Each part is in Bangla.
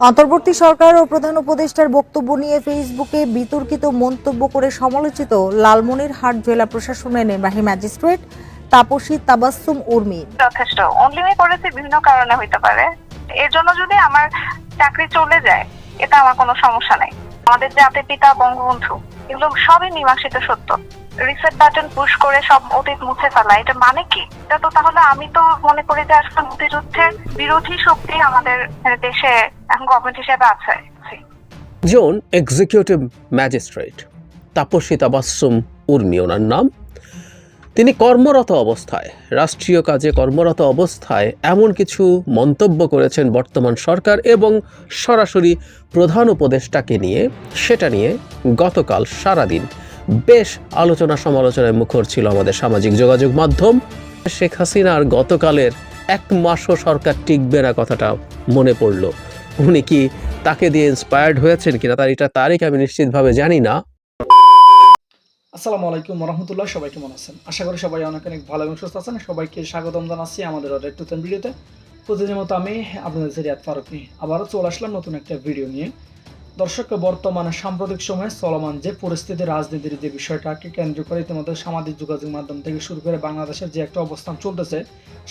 অন্তর্বর্তী সরকার ও প্রধান উপদেষ্টার বক্তব্য নিয়ে ফেসবুকে বিতর্কিত মন্তব্য করে সমালোচিত লালমনিরহাট জেলা প্রশাসনের নির্বাহী ম্যাজিস্ট্রেট তাপসী তাবাসসুম উর্মি। যথেষ্ট। অনলিমি করেছে, বিভিন্ন কারণে হইতে পারে। এর জন্য যদি আমার চাকরি চলে যায় এটা আমার কোনো সমস্যা নাই। আমাদের জাতির পিতা, বঙ্গবন্ধু, এগুলো সবই মীমাংসিত সত্য। রিসেট বাটন পুশ করে সব অতীত মুছে ফেলা। এটা মানে কি? এটা তো তাহলে আমি তো মনে করি যে আসলে মুক্তিযুদ্ধের বিরোধী শক্তি আমাদের দেশে এখন গভর্নমেন্ট হিসেবে আছে। এক্সিকিউটিভ ম্যাজিস্ট্রেট তাপসী তাবাসুম উর্মি ওনার নাম। তিনি কর্মরত অবস্থায়, রাষ্ট্রীয় কাজে কর্মরত অবস্থায় এমন কিছু মন্তব্য করেছেন বর্তমান সরকার এবং সরাসরি প্রধান উপদেষ্টাকে নিয়ে, সেটা নিয়ে গতকাল সারাদিন বেশ আলোচনা সমালোচনায় মুখর ছিল আমাদের সামাজিক যোগাযোগ মাধ্যম। শেখ হাসিনার গতকালের এক মাসও সরকার টিকবে না কথাটা মনে পড়ল। উনি কি তাকে দিয়ে ইন্সপায়ার্ড হয়েছেন কিনা তার এটা তারিখ আমি নিশ্চিতভাবে জানি না। আসসালামু আলাইকুম রহমতুল্লাহ সবাই কেমন আছেন? আশা করি সবাই অনেক অনেক ভালো এবং সুস্থ আছেন। সবাইকে স্বাগতম জানাচ্ছি আমাদের একটু নতুন ভিডিওতে প্রতিদিনের মতো আমি আপনাদের সিরিয়াত ফারুকি আবারও চলে আসলাম নতুন একটা ভিডিও নিয়ে। দর্শক বর্তমানে সাম্প্রতিক সময়ে চলমান যে পরিস্থিতি, রাজনীতির যে বিষয়টাকে কেন্দ্র করে ইতিমধ্যে সামাজিক যোগাযোগ মাধ্যম থেকে শুরু করে বাংলাদেশের যে একটা অবস্থান চলতেছে,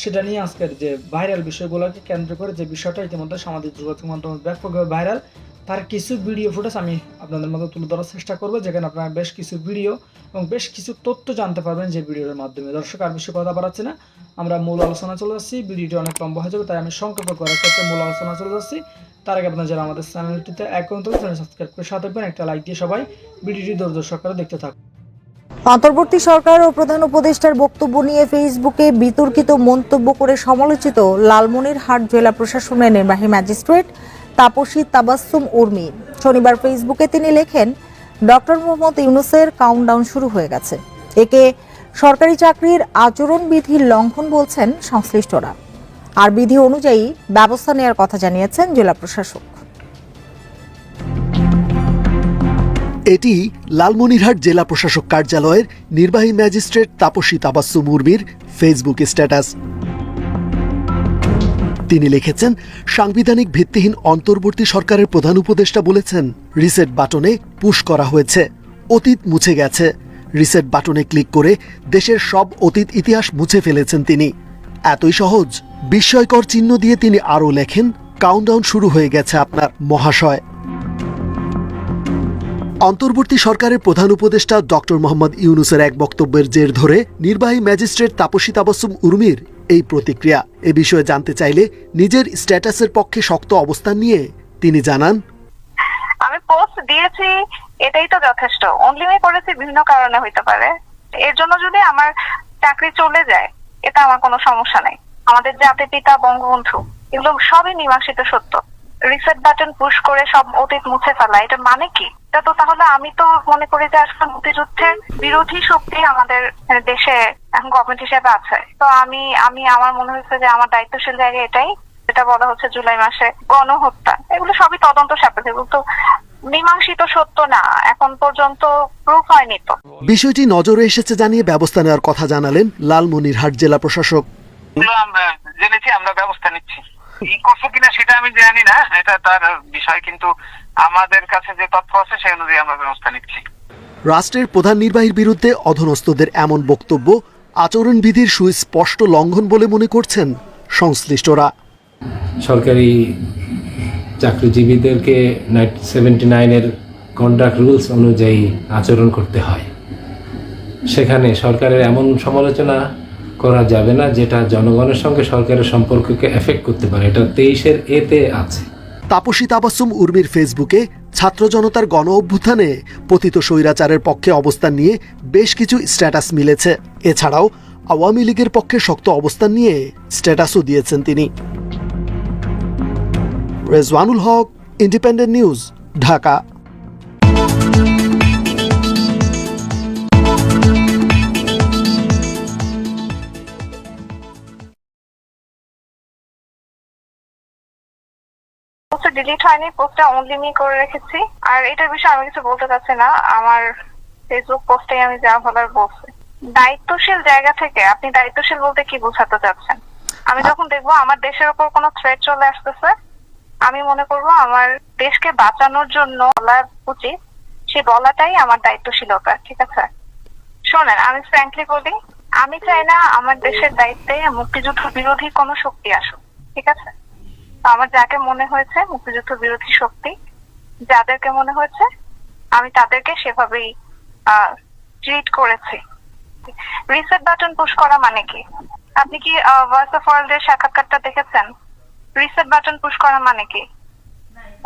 সেটা নিয়ে আজকের যে ভাইরাল বিষয়গুলোকে কেন্দ্র করে যে বিষয়টা ইতিমধ্যে সামাজিক যোগাযোগ মাধ্যমে ব্যাপকভাবে ভাইরাল তার কিছু ভিডিও ফুটেজ আমি আপনাদের মধ্যে তুলে ধরার চেষ্টা করব, যেখানে আপনারা বেশ কিছু ভিডিও এবং বেশ কিছু তথ্য জানতে পারবেন যে ভিডিওর মাধ্যমে। দর্শক, আর বেশি কথা বাড়াচ্ছি না, আমরা মূল আলোচনা চলে যাচ্ছি। ভিডিওটি অনেক লম্বা হয়ে যাবে, তাই আমি সংক্ষেপ করার ক্ষেত্রে মূল আলোচনা চলে যাচ্ছি। তার আগে আপনারা যারা আমাদের চ্যানেলটিতে এখন তো চ্যানেল সাবস্ক্রাইব করে সাথে থাকবেন একটা লাইক দিয়ে সবাই ভিডিওটি ধৈর্য সহকারে দেখতে থাকুন। অন্তর্বর্তী সরকার ও প্রধান উপদেষ্টার বক্তব্য নিয়ে ফেসবুকে বিতর্কিত মন্তব্য করে সমালোচিত লালমনিরহাট জেলা প্রশাসনের নির্বাহী ম্যাজিস্ট্রেট তাপসী তাবাসসুম উর্মি। শনিবার ফেসবুকে তিনি লেখেন, ডক্টর মোহাম্মদ ইউনুসের কাউন্টডাউন শুরু হয়ে গেছে। একে সরকারি চাকরির আচরণবিধির লঙ্ঘন বলছেন সংশ্লিষ্টরা। আর বিধি অনুযায়ী ব্যবস্থা নেওয়ার কথা জানিয়েছেন জেলা প্রশাসক। এটি লালমনিরহাট জেলা প্রশাসক কার্যালয়ের নির্বাহী ম্যাজিস্ট্রেট তাপসী তাবাসসুম মুরমির ফেসবুক স্ট্যাটাস। তিনি লিখেছেন, সাংবিধানিক ভিত্তিহীন অন্তর্বর্তী সরকারের প্রধান উপদেষ্টা বলেছেন, রিসেট বাটনে পুশ করা হয়েছে, অতীত মুছে গেছে। রিসেট বাটনে ক্লিক করে দেশের সব অতীত ইতিহাস মুছে ফেলেছেন তিনি। এতই সহজ। বিস্ময়কর চিহ্ন দিয়ে তিনি আরও লেখেন কাউন্টডাউন শুরু হয়ে গেছে আপনার মহাশয়। অন্তর্বর্তী সরকারের প্রধান উপদেষ্টা ডক্টর মোহাম্মদ ইউনুসের এক বক্তব্যের জের ধরে নির্বাহী ম্যাজিস্ট্রেট তাপসী তাবাসুম উর্মির এই প্রতিক্রিয়া। এ বিষয়ে জানতে চাইলে নিজের স্ট্যাটাসের পক্ষে শক্ত অবস্থান নিয়ে তিনি জানান, আমি পোস্ট দিয়েছি, এটাই তো যথেষ্ট। অনলিমি করেছি, বিভিন্ন কারণে হইতে পারে। এর জন্য যদি আমার চাকরি চলে যায় এটা আমার কোনো সমস্যা নাই। আমাদের জাতির পিতা, বঙ্গবন্ধু, এগুলো সবই মীমাংসিত সত্য। রিসেট বাটন পুশ করে সব অতীত মুছে ফেলা, এটা মানে কি? এটা তো তাহলে আমি তো মনে করি যে আসলে মুক্তিযুদ্ধের বিরোধী শক্তি আমাদের দেশে এখন গভর্নমেন্ট হিসেবে আছে। তো আমি আমি, আমার মনে হচ্ছে যে আমার দায়িত্বশীল জায়গা এটাই। যেটা বলা হচ্ছে জুলাই মাসে গণহত্যা। এগুলো সবই তদন্ত সাপেক্ষে। তো মীমাংসিত সত্য না এখন পর্যন্ত প্রুফ হয়নি তো। বিষয়টি নজরে এসেছে জানিয়ে ব্যবস্থা নেওয়ার কথা জানালেন লালমনিরহাট জেলা প্রশাসক। আমরা জেনেছি আমরা ব্যবস্থা নিচ্ছি। ই করছ কিনা সেটা আমি জানি না এটা তার বিষয় কিন্তু আমাদের কাছে যে তথ্য আছে সেই অনুযায়ী আমরা ব্যবস্থা নিচ্ছি। রাষ্ট্রের প্রধান নির্বাহীর বিরুদ্ধে অধনস্থদের এমন বক্তব্য আচরণবিধির সুস্পষ্ট লঙ্ঘন বলে মনে করছেন সংশ্লিষ্টরা। সরকারি চাকরিজীবীদেরকে সেভেন্টি নাইনের কন্ট্রাক্ট রুলস অনুযায়ী আচরণ করতে হয়। সেখানে সরকারের এমন সমালোচনা করা যাবে না যেটা জনগণের সঙ্গে সরকারের সম্পর্ককে এফেক্ট করতে পারে। এটা তেইশের এতে আছে। তাপসী তাবাসুম উর্মির ফেসবুকে ছাত্র জনতার গণ অভ্যুত্থানে পতিত স্বৈরাচারের পক্ষে অবস্থান নিয়ে বেশ কিছু স্ট্যাটাস মিলেছে। এছাড়াও আওয়ামী লীগের পক্ষে শক্ত অবস্থান নিয়ে স্ট্যাটাসও দিয়েছেন তিনি। রেজওয়ানুল হক ইন্ডিপেন্ডেন্ট নিউজ ঢাকা পোস্টটা ডিলিট হয়নি পোস্টটা অনলিমি করে রেখেছি। আর এটার বিষয়ে আমি কিছু বলতে চাচ্ছি না। আমার ফেসবুক পোস্টে আমি যা বলার বলছি। দায়িত্বশীল জায়গা থেকে আপনি দায়িত্বশীল বলতে কি বোঝাতে চাচ্ছেন? আমি যখন দেখব আমার দেশের উপর কোনো থ্রেট চলে আসতেছে আমি মনে করব আমার দেশকে বাঁচানোর জন্য বলা উচিত। সে বলাটাই আমার দায়িত্বশীলতা, ঠিক আছে? শোনেন, আমি ফ্র্যাঙ্কলি বলি, আমি চাই না আমার দেশের দায়িত্বে মুক্তিযুদ্ধ বিরোধী কোনো শক্তি আসুক, ঠিক আছে? আমার যাকে মনে হয়েছে মুক্তিযুদ্ধ বিরোধী শক্তি, যাদেরকে মনে হয়েছে, আমি তাদেরকে সেভাবেই ট্রিট করেছি। রিসেট বাটন পুশ করা মানে কি? আপনি কি ভয়েস অফ ওয়ার্ল্ডের সাক্ষাৎকারটা দেখেছেন? রিসেট বাটন পুশ করা মানে কি?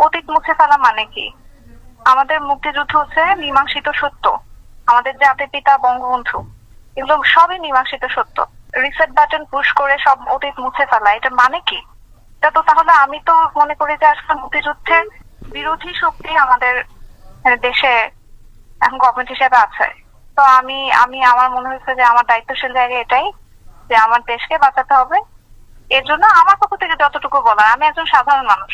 অতীত মুছে ফেলা মানে কি? আমাদের মুক্তিযুদ্ধ হচ্ছে মীমাংসিত সত্য। আমাদের জাতির পিতা, বঙ্গবন্ধু, এগুলো সবই মীমাংসিত সত্য। রিসেট বাটন পুশ করে সব অতীত মুছে ফেলা, এটা মানে কি? এটা তো তাহলে আমি তো মনে করি যে আজকে মুক্তিযুদ্ধের বিরোধী শক্তি আমাদের দেশে এখন গভর্নমেন্ট হিসেবে আছে। তো আমি আমি, আমার মনে হচ্ছে যে আমার দায়িত্বশীল জায়গা এটাই, যে আমার দেশকে বাঁচাতে হবে। এর জন্য আমার পক্ষ থেকে যতটুকু বলা আমি একজন সাধারণ মানুষ।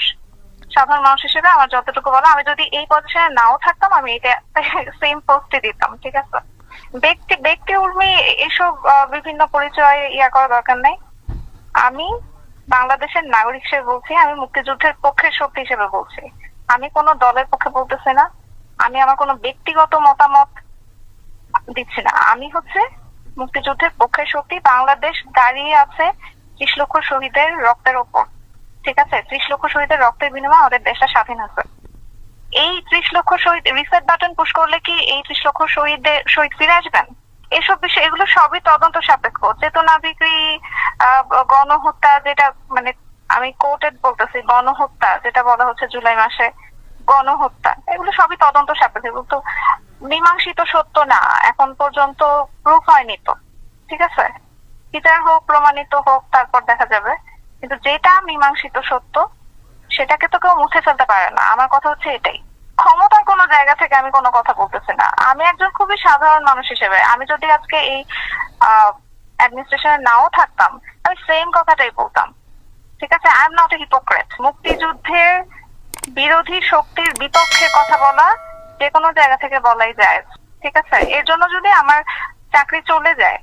সাধারণ মানুষ হিসেবে আমার যতটুকু বলা আমি যদি এই পজিশনে নাও থাকতাম, আমি এটা সেম পোস্টে দিতাম, ঠিক আছে? ব্যক্তি ব্যক্তি উর্মি এসব বিভিন্ন পরিচয় ইয়া করা দরকার নেই। আমি বাংলাদেশের নাগরিক হিসেবে বলছি, আমি মুক্তিযুদ্ধের পক্ষের শক্তি হিসেবে বলছি। আমি কোনো দলের পক্ষে বলতেছি না। আমি আমার কোনো ব্যক্তিগত মতামত দিচ্ছি না। আমি হচ্ছে মুক্তিযুদ্ধের পক্ষের শক্তি। বাংলাদেশ দাঁড়িয়ে আছে ত্রিশ লক্ষ শহীদের রক্তের ওপর। ঠিক আছে? ত্রিশ লক্ষ শহীদের রক্তের বিনিময়ে আমাদের দেশটা স্বাধীন হয়েছে। এই ত্রিশ লক্ষ শহীদ রিসেট বাটন পুশ করলে কি এই ত্রিশ লক্ষ শহীদদের, শহীদ ফিরে আসবেন? এসব বিষয়, এগুলো সবই তদন্ত সাপেক্ষ। চেতনা বিক্রি গণহত্যা যেটা মানে আমি কোর্টেড বলতেছি, গণহত্যা যেটা বলা হচ্ছে জুলাই মাসে, গণহত্যা, এগুলো সবই তদন্ত সাপেক্ষ। এগুলো তো মীমাংসিত সত্য না। এখন পর্যন্ত প্রুফ হয়নি তো। ঠিক আছে? বিচার হোক, প্রমাণিত হোক, তারপর দেখা যাবে। কিন্তু যেটা মীমাংসিত সত্য, সেটাকে তো কেউ মুছে ফেলতে পারে না। আমার কথা হচ্ছে এটাই। ক্ষমতার কোনো জায়গা থেকে আমি কোনো কথা বলতেছি না। আমি একজন খুবই সাধারণ মানুষ হিসেবে। আমি যদি আজকে এই অ্যাডমিনিস্ট্রেশনে নাও থাকতাম, আমি সেম কথাটাই বলতাম। ঠিক আছে? I am not a hypocrite মুক্তিযুদ্ধের বিরোধী শক্তির বিপক্ষে কথা বলা যে কোনো জায়গা থেকে বলাই যায়। ঠিক আছে? এর জন্য যদি আমার চাকরি চলে যায়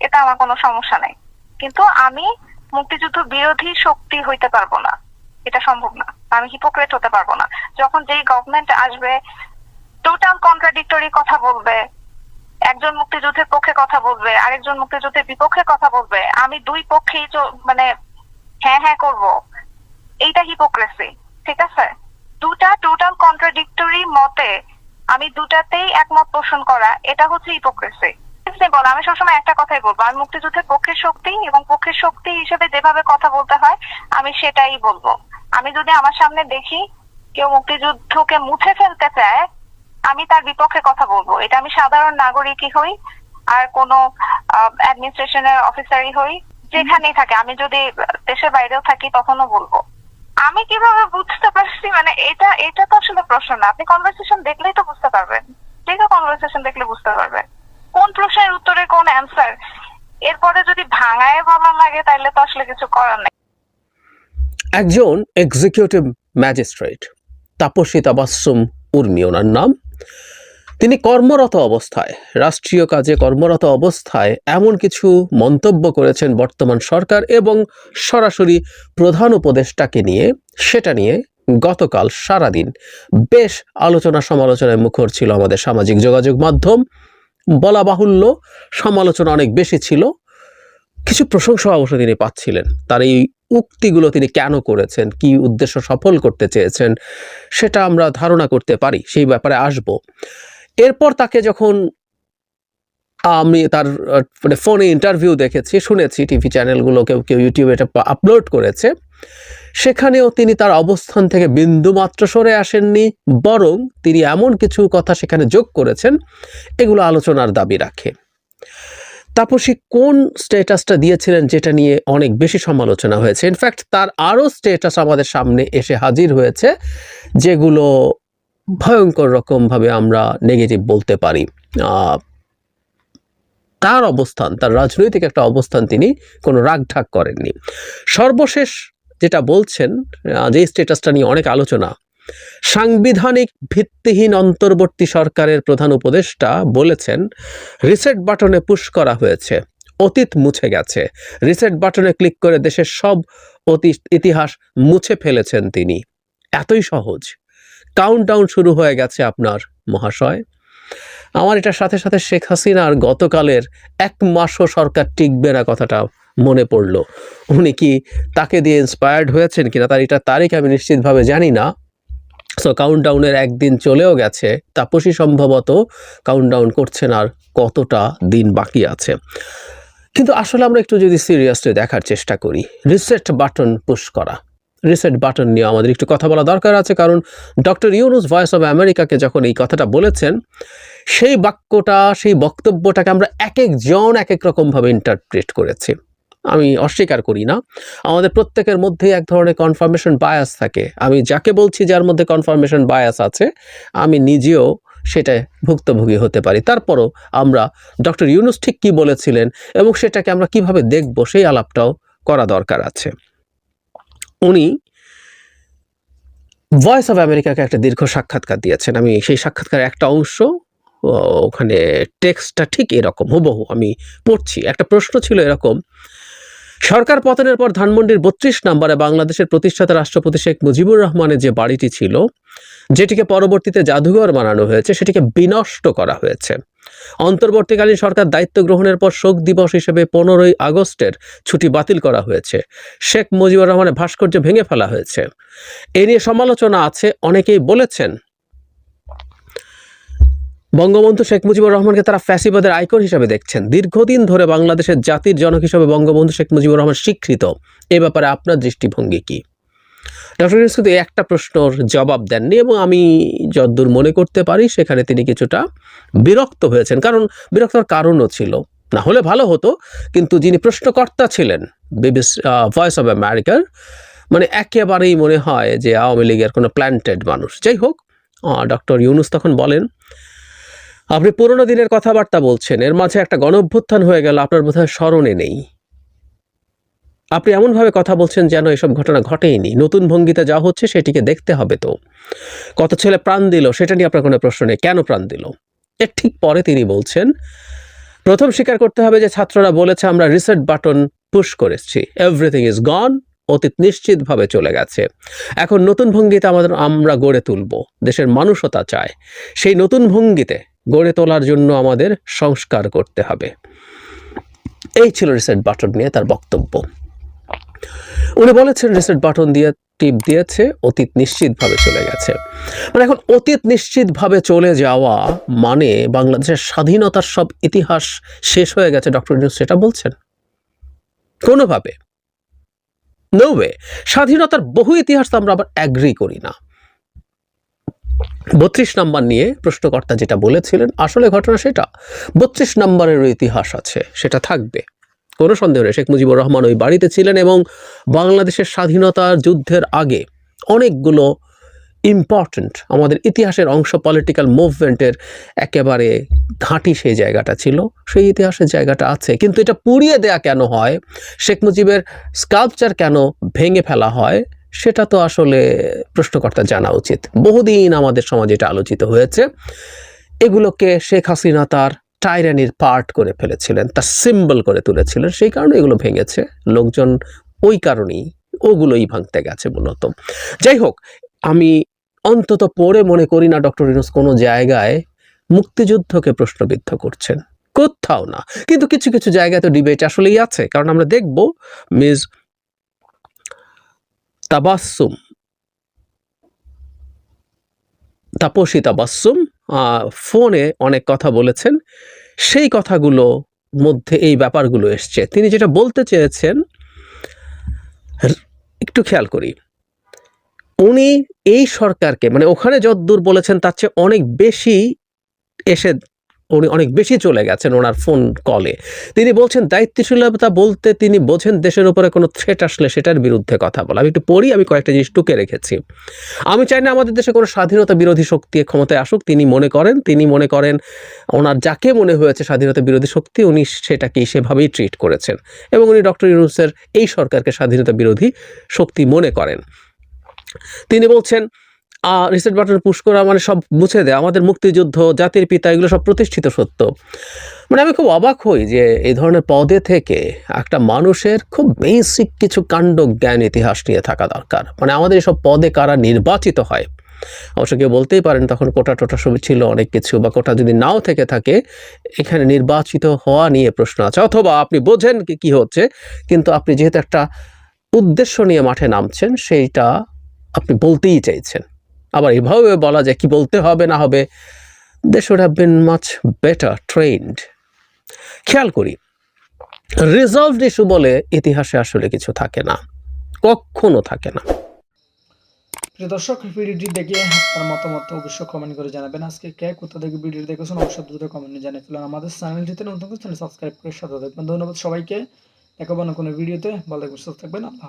এটা আমার কোনো সমস্যা নাই। কিন্তু আমি মুক্তিযুদ্ধ বিরোধী শক্তি হইতে পারব না। এটা সম্ভব না। আমি হিপোক্রেট হতে পারব না। যখন যেই গভর্নমেন্ট আসবে টোটাল কন্ট্রাডিক্টরি কথা বলবে, একজন মুক্তিযুদ্ধের পক্ষে কথা বলবে, আরেকজন মুক্তিযুদ্ধের বিপক্ষে কথা বলবে, আমি দুই পক্ষেই মানে হ্যাঁ হ্যাঁ করব। এইটা হিপোক্রেসি ঠিক আছে? দুটা টোটাল কন্ট্রাডিক্টরি মতে আমি দুটাতেই একমত পোষণ করা, এটা হচ্ছে হিপোক্রেসি বল, আমি সবসময় একটা কথাই বলব আমি মুক্তিযুদ্ধের পক্ষের শক্তি এবং পক্ষের শক্তি হিসেবে যেভাবে কথা বলতে হয়, আমি সেটাই বলব। আমি যদি আমার সামনে দেখি কেউ মুক্তিযুদ্ধকে মুছে ফেলতে চায়, আমি তার বিপক্ষে কথা বলব। এটা আমি সাধারণ নাগরিকই হই, আর কোনো অ্যাডমিনিস্ট্রেশনের অফিসারই হই, যেখানেই থাকে। আমি যদি দেশের বাইরেও থাকি, তখনও বলব। আমি কীভাবে বুঝতে পারছি? মানে এটা এটা তো আসলে প্রশ্ন না। আপনি কনভারসেশন দেখলেই তো বুঝতে পারবেন। আছে কনভারসেশন দেখলে বুঝতে পারবেন। কোন প্রশ্নের উত্তরে কোন অ্যান্সার এরপরে যদি ভাঙায় বলা লাগে তাহলে তো আসলে কিছু করার নেই। একজন এক্সিকিউটিভ ম্যাজিস্ট্রেট তাপসিতা তাবাসুম উর্মি, ওনার নাম। তিনি কর্মরত অবস্থায়, রাষ্ট্রীয় কাজে কর্মরত অবস্থায় এমন কিছু মন্তব্য করেছেন বর্তমান সরকার এবং সরাসরি প্রধান উপদেষ্টাকে নিয়ে। সেটা নিয়ে গতকাল সারাদিন বেশ আলোচনা সমালোচনায় মুখর ছিল আমাদের সামাজিক যোগাযোগ মাধ্যম। বলা বাহুল্য সমালোচনা অনেক বেশি ছিল। কিছু প্রশংসা অবশ্য তিনি পাচ্ছিলেন। তার এই উক্তিগুলো তিনি কেন করেছেন, কি উদ্দেশ্য সফল করতে চেয়েছেন, সেটা আমরা ধারণা করতে পারি, সেই ব্যাপারে আসব। এরপর তাকে যখন আমি তার মানে ফোনে ইন্টারভিউ দেখেছি, শুনেছি, টিভি চ্যানেলগুলো কেউ কেউ ইউটিউবে এটা আপলোড করেছে। সেখানেও তিনি তার অবস্থান থেকে বিন্দুমাত্র সরে আসেননি, বরং তিনি এমন কিছু কথা সেখানে যোগ করেছেন, এগুলো আলোচনার দাবি রাখে। তাপসী কোন স্টেটাসটা দিয়েছিলেন যেটা নিয়ে অনেক বেশি সমালোচনা হয়েছে? ইনফ্যাক্ট তার আরও স্টেটাস আমাদের সামনে এসে হাজির হয়েছে, যেগুলো ভয়ঙ্কর রকমভাবে আমরা নেগেটিভ বলতে পারি। তার অবস্থান, তার রাজনৈতিক একটা অবস্থান তিনি কোনো রাগঢাক করেননি। সর্বশেষ যেটা বলছেন যে স্টেটাসটা নিয়ে অনেক আলোচনা, সাংবিধানিক ভিত্তিহীন অন্তর্বর্তী সরকারের প্রধান উপদেষ্টা বলেছেন রিসেট বাটনে পুশ করা হয়েছে, অতীত মুছে গেছে রিসেট বাটনে ক্লিক করে দেশের সব অতীত ইতিহাস মুছে ফেলেছেন তিনি। এতই সহজ। কাউন্টডাউন শুরু হয়ে গেছে আপনার মহাশয়। আমার এটার সাথে সাথে শেখ হাসিনার গতকালের এক মাসও সরকার টিকবে না কথাটা মনে পড়ল। উনি কি তাকে দিয়ে ইন্সপায়ার্ড হয়েছেন কিনা তার এটা তারিখ আমি নিশ্চিতভাবে জানি না। সো কাউন্টডাউনের একদিন চলেও গেছে। তাপসী সম্ভবত কাউন্টডাউন করছেন আর কতটা দিন বাকি আছে। কিন্তু আসলে আমরা একটু যদি সিরিয়াসলি দেখার চেষ্টা করি। রিসেট বাটন পুশ করা। রিসেট বাটন নিয়ে আমাদের একটু কথা বলা দরকার আছে কারণ ডক্টর ইউনুস ভয়েস অফ আমেরিকাকে যখন এই কথাটা বলেছেন, সেই বাক্যটা, সেই বক্তব্যটাকে আমরা এক একজন এক এক রকমভাবে ইন্টারপ্রেট করেছি। আমি অস্বীকার করি না। আমাদের প্রত্যেকের মধ্যেই এক ধরনের কনফার্মেশন বায়াস থাকে। আমি যাকে বলছি যার মধ্যে কনফার্মেশন বায়াস আছে, আমি নিজেও সেটা ভুক্তভোগী হতে পারি। তারপরও আমরা ডক্টর ইউনুস ঠিক কী বলেছিলেন এবং সেটাকে আমরা কীভাবে দেখব সেই আলাপটাও করা দরকার আছে। উনি ভয়েস অফ আমেরিকাকে একটা দীর্ঘ সাক্ষাৎকার দিয়েছেন। আমি সেই সাক্ষাৎকার একটা অংশ ওখানে টেক্সটটা ঠিক এরকম, হুবহু আমি পড়ছি। একটা প্রশ্ন ছিল এরকম সরকার পতনের পর ধানমন্ডির বত্রিশ নম্বরে বাংলাদেশের প্রতিষ্ঠাতা রাষ্ট্রপতি শেখ মুজিবুর রহমানের যে বাড়িটি ছিল, যেটিকে পরবর্তীতে জাদুঘর বানানো হয়েছে, সেটিকে বিনষ্ট করা হয়েছে। অন্তর্বর্তীকালীন সরকার দায়িত্ব গ্রহণের পর শোক দিবস হিসেবে পনেরোই আগস্টের ছুটি বাতিল করা হয়েছে। শেখ মুজিবুর রহমানের ভাস্কর্য ভেঙে ফেলা হয়েছে। এ নিয়ে সমালোচনা আছে, অনেকেই বলেছেন বঙ্গবন্ধু শেখ মুজিবুর রহমানকে তারা ফ্যাসিবাদের আইকন হিসেবে দেখছেন। দীর্ঘদিন ধরে বাংলাদেশের জাতির জনক হিসেবে বঙ্গবন্ধু শেখ মুজিবুর রহমান স্বীকৃত। এ ব্যাপারে আপনার দৃষ্টিভঙ্গি কি? ডক্টর ইউনুস কিন্তু একটা প্রশ্নর জবাব দেননি এবং আমি যদ্দূর মনে করতে পারি সেখানে তিনি কিছুটা বিরক্ত হয়েছেন। কারণ বিরক্তর কারণও ছিল। না হলে ভালো হতো, কিন্তু যিনি প্রশ্নকর্তা ছিলেন, বিবিস ভয়েস অফ আমেরিকার মানে একেবারেই মনে হয় যে আওয়ামী লীগের কোনো প্ল্যান্টেড মানুষ। যাই হোক ডক্টর ইউনুস তখন বলেন আপনি পুরোনো দিনের কথাবার্তা বলছেন, এর মাঝে একটা গণ অভ্যুত্থান হয়ে গেল, আপনার বোধহয় স্মরণে নেই। আপনি এমনভাবে কথা বলছেন যেন এসব ঘটনা ঘটেইনি। নতুন ভঙ্গিতে যা হচ্ছে সেটিকে দেখতে হবে তো। কত ছেলে প্রাণ দিল, সেটা নিয়ে আপনার কোনো প্রশ্ন নেই। কেন প্রাণ দিল? এর ঠিক পরে তিনি বলছেন, প্রথম স্বীকার করতে হবে যে ছাত্ররা বলেছে, আমরা রিসেট বাটন পুশ করেছি। এভরিথিং ইজ গন অতীত নিশ্চিতভাবে চলে গেছে। এখন নতুন ভঙ্গিতে আমাদের আমরা গড়ে তুলব। দেশের মানুষতা চায়। সেই নতুন ভঙ্গিতে গড়ে তোলার জন্য আমাদের সংস্কার করতে হবে। এই ছিল রিসেট বাটন নিয়ে তার বক্তব্য। উনি বলেছেন রিসেট বাটন দিয়ে টিপ দিয়েছে, অতীত নিশ্চিতভাবে চলে গেছে। মানে এখন অতীত নিশ্চিতভাবে চলে যাওয়া মানে বাংলাদেশের স্বাধীনতার সব ইতিহাস শেষ হয়ে গেছে, ডক্টর ইউনুস সেটা বলছেন? কোনোভাবে। নো ওয়ে স্বাধীনতার বহু ইতিহাস তো আমরা আবার অ্যাগ্রি করি না। বত্রিশ নাম্বার নিয়ে প্রশ্নকর্তা যেটা বলেছিলেন, আসলে ঘটনা সেটা। বত্রিশ নাম্বারেরও ইতিহাস আছে, সেটা থাকবে। কোনো সন্দেহ নেই, শেখ মুজিবুর রহমান ওই বাড়িতে ছিলেন এবং বাংলাদেশের স্বাধীনতার যুদ্ধের আগে অনেকগুলো ইম্পর্ট্যান্ট আমাদের ইতিহাসের অংশ পলিটিক্যাল মুভমেন্টের একেবারে ঘাঁটি সেই জায়গাটা ছিল, সেই ইতিহাসের জায়গাটা আছে। কিন্তু এটা পুড়িয়ে দেয়া কেন হয়? শেখ মুজিবের স্কাল্পচার কেন ভেঙে ফেলা হয়? সেটা তো আসলে প্রশ্নকর্তা জানা উচিত। বহুদিন আমাদের সমাজে এটা আলোচিত হয়েছে। এগুলোকে শেখ হাসিনা তার টাইরানির পার্ট করে ফেলেছিলেন, তার সিম্বল করে তুলেছিলেন, সেই কারণে এগুলো ভেঙেছে। লোকজন ওই কারণেই ওগুলোই ভাঙতে গেছে মূলত। যাই হোক, আমি অন্তত পড়ে মনে করি না ডক্টর ইউনুস কোনো জায়গায় মুক্তিযুদ্ধকে প্রশ্নবিদ্ধ করছেন। কোথাও না। কিন্তু কিছু কিছু জায়গায় তো ডিবেট আসলেই আছে। কারণ আমরা দেখব, মিস তাবাসুম তাপসী তাবাসুম ফোনে অনেক কথা বলেছেন। সেই কথাগুলো মধ্যে এই ব্যাপারগুলো এসছে। তিনি যেটা বলতে চেয়েছেন একটু খেয়াল করি। উনি এই সরকারকে মানে ওখানে যতদূর বলেছেন, তার চেয়ে অনেক বেশি এসে উনি অনেক বেশি চলে গেছেন ওনার ফোন কলে। তিনি বলছেন, দায়িত্বশীলতা বলতে তিনি বোঝেন দেশের উপরে কোনো থ্রেট আসলে সেটার বিরুদ্ধে কথা বলা। আমি একটু পড়ি, আমি কয়েকটা জিনিস টুকে রেখেছি। আমি চাই না আমাদের দেশে কোনো স্বাধীনতা বিরোধী শক্তি ক্ষমতায় আসুক। তিনি মনে করেন, তিনি মনে করেন ওনার যাকে মনে হয়েছে স্বাধীনতা বিরোধী শক্তি, উনি সেটাকেই সেভাবেই ট্রিট করেছেন। এবং উনি ডক্টর ইউনুসের এই সরকারকে স্বাধীনতা বিরোধী শক্তি মনে করেন। তিনি বলছেন রিসেট বাটন পুশ করা মানে সব মুছে দেয়। আমাদের মুক্তিযুদ্ধ, জাতির পিতা, এগুলো সব প্রতিষ্ঠিত সত্য। মানে আমি খুব অবাক হই যে এই ধরনের পদে থেকে একটা মানুষের খুব বেসিক কিছু কাণ্ড জ্ঞান, ইতিহাস নিয়ে থাকা দরকার। মানে আমাদের এসব পদে কারা নির্বাচিত হয়? অবশ্য কেউ বলতেই পারেন তখন কোটা টোটা সব ছিল অনেক কিছু বা কোটা যদি নাও থেকে থাকে, এখানে নির্বাচিত হওয়া নিয়ে প্রশ্ন আছে। অথবা আপনি বোঝেন কি কি হচ্ছে, কিন্তু আপনি যেহেতু একটা উদ্দেশ্য নিয়ে মাঠে নামছেন, সেইটা আপনি বলতেই চাইছেন। আবার এভাবে বলা যায়, কি বলতে হবে না হবে they should have been much better trend খেয়াল করি রিজলভড ইস্যু বলে ইতিহাসে আসলে কিছু থাকে না, কখনো থাকে না। দর্শক, ভিডিওটি দেখে আপনার মতামত অবশ্যই কমেন্ট করে জানাবেন। আজকে কে কোথা থেকে ভিডিও দেখেছেন, অবশ্যই দ্রুত কমেন্টে জানিয়ে ফেলুন। আমাদের চ্যানেলটিতে নতুন করে সাবস্ক্রাইব করে সাথে থাকবেন। ধন্যবাদ সবাইকে। দেখাবো না কোনো ভিডিওতে। ভালো থাকবেন, সুস্থ থাকবেন। আল্লাহ।